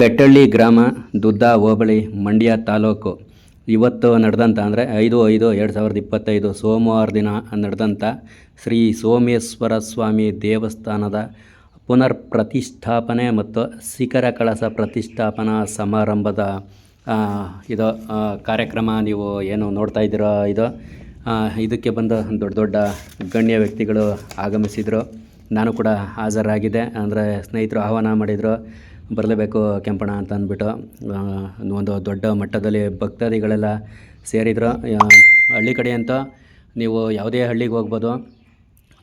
ಬೆಟ್ಟಳ್ಳಿ ಗ್ರಾಮ, ದುದ್ದ, ಹೋಬಳಿ, ಮಂಡ್ಯ ತಾಲೂಕು. ಇವತ್ತು ನಡೆದಂಥ ಅಂದರೆ ಐದು ಐದು ಎರಡು ಸಾವಿರದ ಇಪ್ಪತ್ತೈದು ಸೋಮವಾರ ದಿನ ನಡೆದಂಥ ಶ್ರೀ ಸೋಮೇಶ್ವರ ಸ್ವಾಮಿ ದೇವಸ್ಥಾನದ ಪುನರ್ ಪ್ರತಿಷ್ಠಾಪನೆ ಮತ್ತು ಶಿಖರ ಕಳಸ ಪ್ರತಿಷ್ಠಾಪನಾ ಸಮಾರಂಭದ ಇದು ಕಾರ್ಯಕ್ರಮ ನೀವು ಏನು ನೋಡ್ತಾ ಇದ್ದೀರೋ ಇದು? ಇದಕ್ಕೆ ಬಂದು ದೊಡ್ಡ ದೊಡ್ಡ ಗಣ್ಯ ವ್ಯಕ್ತಿಗಳು ಆಗಮಿಸಿದರು. ನಾನು ಕೂಡ ಹಾಜರಾಗಿದ್ದೆ. ಅಂದರೆ ಸ್ನೇಹಿತರು ಆಹ್ವಾನ ಮಾಡಿದರು. ಬರಲೇಬೇಕು ಕೆಂಪಣ ಅಂತ ಅಂದ್ಬಿಟ್ಟು ಒಂದು ದೊಡ್ಡ ಮಟ್ಟದಲ್ಲಿ ಭಕ್ತಾದಿಗಳೆಲ್ಲ ಸೇರಿದ್ರು. ಹಳ್ಳಿ ಕಡೆ ಅಂತ ನೀವು ಯಾವುದೇ ಹಳ್ಳಿಗೆ ಹೋಗ್ಬೋದು.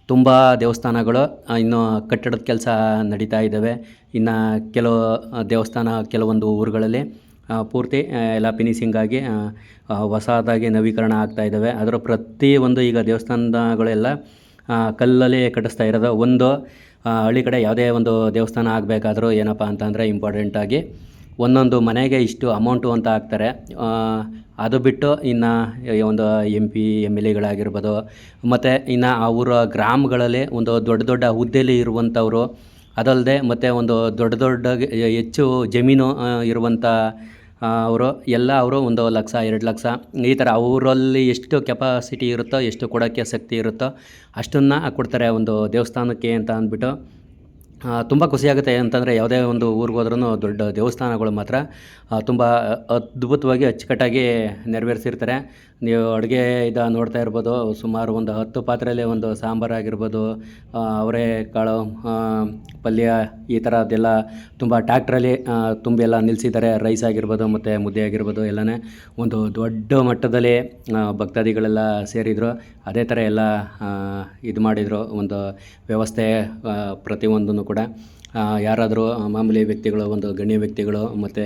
ತುಂಬ ದೇವಸ್ಥಾನಗಳು ಇನ್ನು ಕಟ್ಟಡದ ಕೆಲಸ ನಡೀತಾ ಇದ್ದಾವೆ. ಇನ್ನು ಕೆಲವು ದೇವಸ್ಥಾನ, ಕೆಲವೊಂದು ಊರುಗಳಲ್ಲಿ ಪೂರ್ತಿ ಎಲ್ಲ ಫಿನಿಷಿಂಗ್ ಆಗಿ ಹೊಸದಾಗಿ ನವೀಕರಣ ಆಗ್ತಾ ಇದ್ದಾವೆ. ಅದರ ಪ್ರತಿ ಒಂದು ಈಗ ದೇವಸ್ಥಾನಗಳೆಲ್ಲ ಕಲ್ಲಲ್ಲಿ ಕಟ್ಟಿಸ್ತಾ ಇರೋದು. ಒಂದು ಹಳ್ಳಿ ಕಡೆ ಯಾವುದೇ ಒಂದು ದೇವಸ್ಥಾನ ಆಗಬೇಕಾದ್ರೂ ಏನಪ್ಪ ಅಂತಂದರೆ ಇಂಪಾರ್ಟೆಂಟಾಗಿ ಒಂದೊಂದು ಮನೆಗೆ ಇಷ್ಟು ಅಮೌಂಟು ಅಂತ ಹಾಕ್ತಾರೆ. ಅದು ಬಿಟ್ಟು ಇನ್ನು ಒಂದು ಎಂ ಪಿ ಎಂ ಎಲ್ ಎಗಳಾಗಿರ್ಬೋದು ಮತ್ತು ಇನ್ನು ಊರ ಗ್ರಾಮಗಳಲ್ಲಿ ಒಂದು ದೊಡ್ಡ ದೊಡ್ಡ ಹುದ್ದೆಯಲ್ಲಿ ಇರುವಂಥವ್ರು ಅದಲ್ಲದೆ ಮತ್ತು ಒಂದು ದೊಡ್ಡ ದೊಡ್ಡ ಹೆಚ್ಚು ಜಮೀನು ಇರುವಂಥ ಅವರು ಎಲ್ಲ ಅವರು ಒಂದು ಲಕ್ಷ, ಎರಡು ಲಕ್ಷ. ಈ ಥರ ಅವರಲ್ಲಿ ಎಷ್ಟು ಕೆಪಾಸಿಟಿ ಇರುತ್ತೋ, ಎಷ್ಟು ಕೊಡೋಕ್ಕೆ ಶಕ್ತಿ ಇರುತ್ತೋ ಅಷ್ಟನ್ನು ಕೊಡ್ತಾರೆ ಒಂದು ದೇವಸ್ಥಾನಕ್ಕೆ ಅಂತ ಅಂದ್ಬಿಟ್ಟು. ತುಂಬ ಖುಷಿಯಾಗುತ್ತೆ ಅಂತಂದರೆ ಯಾವುದೇ ಒಂದು ಊರಿಗೆ ಹೋದ್ರೂ ದೊಡ್ಡ ದೇವಸ್ಥಾನಗಳು ಮಾತ್ರ ತುಂಬ ಅದ್ಭುತವಾಗಿ ಅಚ್ಚುಕಟ್ಟಾಗಿ ನೆರವೇರಿಸಿರ್ತಾರೆ. ನೀವು ಅಡುಗೆ ಇದು ನೋಡ್ತಾ ಇರ್ಬೋದು, ಸುಮಾರು ಒಂದು ಹತ್ತು ಪಾತ್ರೆಯಲ್ಲಿ ಒಂದು ಸಾಂಬಾರು ಆಗಿರ್ಬೋದು ಅವರೆಕಾಳು ಅವರೇ ಕಾಳು ಪಲ್ಯ, ಈ ಥರದ್ದೆಲ್ಲ ತುಂಬ ಟ್ಯಾಕ್ಟ್ರಲ್ಲಿ ತುಂಬಿ ಎಲ್ಲ ನಿಲ್ಲಿಸಿದ್ದಾರೆ ರೈಸ್ ಆಗಿರ್ಬೋದು, ಮತ್ತು ಮುದ್ದೆ ಆಗಿರ್ಬೋದು, ಎಲ್ಲನೇ ಒಂದು ದೊಡ್ಡ ಮಟ್ಟದಲ್ಲಿ ಭಕ್ತಾದಿಗಳೆಲ್ಲ ಸೇರಿದರು. ಅದೇ ಥರ ಎಲ್ಲ ಇದು ಮಾಡಿದರು. ಒಂದು ವ್ಯವಸ್ಥೆ ಪ್ರತಿಯೊಂದನ್ನು ಕೂಡ ಆ, ಯಾರಾದರೂ ಮಾಮೂಲಿ ವ್ಯಕ್ತಿಗಳು ಒಂದು ಗಣ್ಯ ವ್ಯಕ್ತಿಗಳು ಮತ್ತು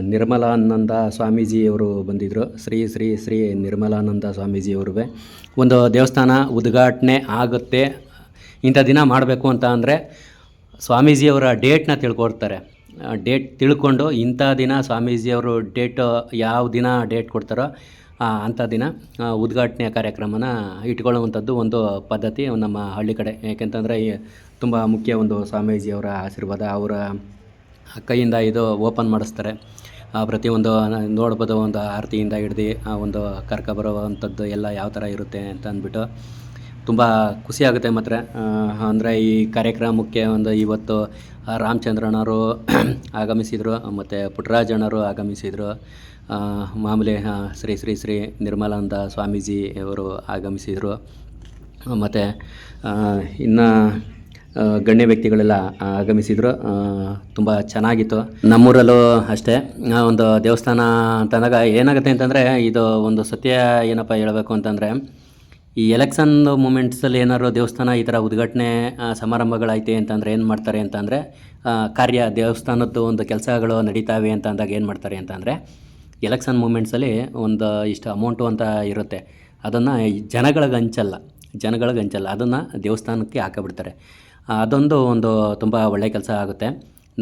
ನಿರ್ಮಲಾನಂದ ಸ್ವಾಮೀಜಿಯವರು ಬಂದಿದ್ದರು ಶ್ರೀ ಶ್ರೀ ಶ್ರೀ ನಿರ್ಮಲಾನಂದ ಸ್ವಾಮೀಜಿಯವರು ಒಂದು ದೇವಸ್ಥಾನ ಉದ್ಘಾಟನೆ ಆಗುತ್ತೆ. ಇಂಥ ದಿನ ಮಾಡಬೇಕು ಅಂತ ಅಂದರೆ ಸ್ವಾಮೀಜಿಯವರ ಡೇಟ್ನ ತಿಳ್ಕೊಡ್ತಾರೆ. ಡೇಟ್ ತಿಳ್ಕೊಂಡು ಇಂಥ ದಿನ ಸ್ವಾಮೀಜಿಯವರು ಡೇಟ್ ಯಾವ ದಿನ ಡೇಟ್ ಕೊಡ್ತಾರೋ ಅಂಥ ದಿನ ಉದ್ಘಾಟನೆಯ ಕಾರ್ಯಕ್ರಮನ ಇಟ್ಕೊಳ್ಳುವಂಥದ್ದು ಒಂದು ಪದ್ಧತಿ ನಮ್ಮ ಹಳ್ಳಿ ಕಡೆ. ಯಾಕೆಂತಂದರೆ ಈ ತುಂಬ ಮುಖ್ಯ ಒಂದು ಸ್ವಾಮೀಜಿಯವರ ಆಶೀರ್ವಾದ. ಅವರ ಕೈಯಿಂದ ಇದು ಓಪನ್ ಮಾಡಿಸ್ತಾರೆ. ಪ್ರತಿಯೊಂದು ನೋಡ್ಬೋದು, ಒಂದು ಆರತಿಯಿಂದ ಹಿಡ್ದು, ಆ, ಒಂದು ಕರ್ಕ ಬರುವಂಥದ್ದು ಎಲ್ಲ ಯಾವ ಥರ ಇರುತ್ತೆ ಅಂತ ಅಂದ್ಬಿಟ್ಟು ತುಂಬ ಖುಷಿಯಾಗುತ್ತೆ ಮಾತ್ರ. ಅಂದರೆ ಈ ಕಾರ್ಯಕ್ರಮಕ್ಕೆ ಒಂದು ಇವತ್ತು ರಾಮಚಂದ್ರನವರು ಆಗಮಿಸಿದರು, ಮತ್ತು ಪುಟ್ಟರಾಜಣ್ಣರು ಆಗಮಿಸಿದರು. ಮಾಮೂಲಿ ಶ್ರೀ ಶ್ರೀ ಶ್ರೀ ನಿರ್ಮಲಾನಂದ ಸ್ವಾಮೀಜಿ ಅವರು ಆಗಮಿಸಿದರು. ಮತ್ತು ಇನ್ನು ಗಣ್ಯ ವ್ಯಕ್ತಿಗಳೆಲ್ಲ ಆಗಮಿಸಿದ್ರು. ತುಂಬ ಚೆನ್ನಾಗಿತ್ತು. ನಮ್ಮೂರಲ್ಲೂ ಅಷ್ಟೇ. ಒಂದು ದೇವಸ್ಥಾನ ಅಂತಂದಾಗ ಏನಾಗುತ್ತೆ ಅಂತಂದರೆ, ಇದು ಒಂದು ಸತ್ಯ ಏನಪ್ಪ ಹೇಳಬೇಕು ಅಂತಂದರೆ, ಈ ಎಲೆಕ್ಷನ್ ಮೂಮೆಂಟ್ಸಲ್ಲಿ ಏನಾದ್ರು ದೇವಸ್ಥಾನ ಈ ಥರ ಉದ್ಘಾಟನೆ ಸಮಾರಂಭಗಳೈತೆ ಅಂತಂದರೆ ಏನು ಮಾಡ್ತಾರೆ ಅಂತಂದರೆ ಕಾರ್ಯ ದೇವಸ್ಥಾನದ್ದು ಒಂದು ಕೆಲಸಗಳು ನಡೀತಾವೆ ಅಂತ ಅಂದಾಗ ಏನು ಮಾಡ್ತಾರೆ ಅಂತಂದರೆ, ಎಲೆಕ್ಷನ್ ಮೂಮೆಂಟ್ಸಲ್ಲಿ ಒಂದು ಇಷ್ಟು ಅಮೌಂಟು ಅಂತ ಇರುತ್ತೆ. ಅದನ್ನು ಜನಗಳಿಗೆ ಹಂಚಲ್ಲ ಜನಗಳಿಗೆ ಹಂಚಲ್ಲ ಅದನ್ನು ದೇವಸ್ಥಾನಕ್ಕೆ ಹಾಕಬಿಡ್ತಾರೆ. ಅದೊಂದು ಒಂದು ತುಂಬ ಒಳ್ಳೆಯ ಕೆಲಸ ಆಗುತ್ತೆ.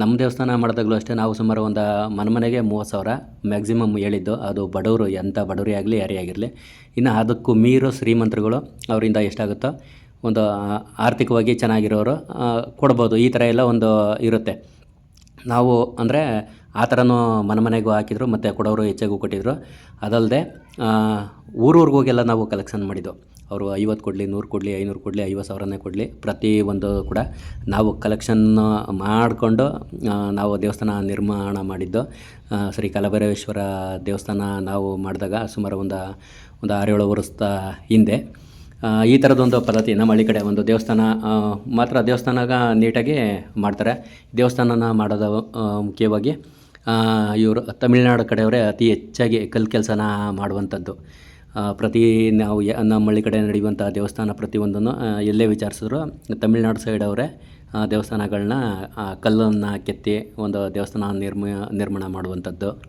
ನಮ್ಮ ದೇವಸ್ಥಾನ ಮಾಡಿದಾಗಲೂ ಅಷ್ಟೇ ನಾವು ಸುಮಾರು ಒಂದು ಮನೆ ಮನೆಗೆ ಮೂವತ್ತು ಸಾವಿರ ಮ್ಯಾಕ್ಸಿಮಮ್ ಹೇಳಿದ್ದು. ಅದು ಬಡವರು ಎಂಥ ಬಡವರೇ ಆಗಲಿ, ಯಾರೇ ಆಗಿರಲಿ. ಇನ್ನು ಅದಕ್ಕೂ ಮೀರೋ ಶ್ರೀಮಂತರುಗಳು ಅವರಿಂದ ಎಷ್ಟಾಗುತ್ತೋ ಒಂದು ಆರ್ಥಿಕವಾಗಿ ಚೆನ್ನಾಗಿರೋರು ಕೊಡ್ಬೋದು. ಈ ಥರ ಎಲ್ಲ ಒಂದು ಇರುತ್ತೆ. ನಾವು ಅಂದರೆ ಆ ಥರನೂ ಮನೆ ಮನೆಗೂ ಹಾಕಿದ್ರು, ಮತ್ತು ಕೊಡೋರು ಹೆಚ್ಚಾಗೂ ಕೊಟ್ಟಿದ್ರು. ಅದಲ್ಲದೆ ಊರೂರಿಗೆ ಹೋಗೆಲ್ಲ ನಾವು ಕಲೆಕ್ಷನ್ ಮಾಡಿದ್ದು. ಅವರು ಐವತ್ತು ಕೊಡಲಿ, ನೂರು ಕೊಡಲಿ, ಐನೂರು ಕೊಡಲಿ, ಐವತ್ತು ಸಾವಿರನೇ ಕೊಡಲಿ, ಪ್ರತಿ ಒಂದು ಕೂಡ ನಾವು ಕಲೆಕ್ಷನ್ ಮಾಡಿಕೊಂಡು ನಾವು ದೇವಸ್ಥಾನ ನಿರ್ಮಾಣ ಮಾಡಿದ್ದು. ಶ್ರೀ ಕಲಭೈರವೇಶ್ವರ ದೇವಸ್ಥಾನ ನಾವು ಮಾಡಿದಾಗ ಸುಮಾರು ಒಂದು ಒಂದು ಆರೇಳು ವರ್ಷದ ಹಿಂದೆ ಈ ಥರದೊಂದು ಪದ್ಧತಿ ನಮ್ಮ ಹಳ್ಳಿ ಕಡೆ ಒಂದು ದೇವಸ್ಥಾನ ಮಾತ್ರ ದೇವಸ್ಥಾನಗ ನೀಟಾಗಿ ಮಾಡ್ತಾರೆ. ದೇವಸ್ಥಾನನ ಮಾಡೋದು ಮುಖ್ಯವಾಗಿ ಇವರು ತಮಿಳ್ನಾಡು ಕಡೆಯವರೇ ಅತಿ ಹೆಚ್ಚಾಗಿ ಕಲ್ಲು ಕೆಲಸನ ಮಾಡುವಂಥದ್ದು. ಪ್ರತಿ ನಾವು ಯ- ನಮ್ಮ ಹಳ್ಳಿ ಕಡೆ ನಡೆಯುವಂಥ ದೇವಸ್ಥಾನ ಪ್ರತಿಯೊಂದನ್ನು ಎಲ್ಲೇ ವಿಚಾರಿಸಿದ್ರು ತಮಿಳ್ನಾಡು ಸೈಡ್ ಅವರೇ ದೇವಸ್ಥಾನಗಳನ್ನ ಕಲ್ಲನ್ನು ಕೆತ್ತಿ ಒಂದು ದೇವಸ್ಥಾನ ನಿರ್ಮ, ನಿರ್ಮಾಣ ಮಾಡುವಂಥದ್ದು.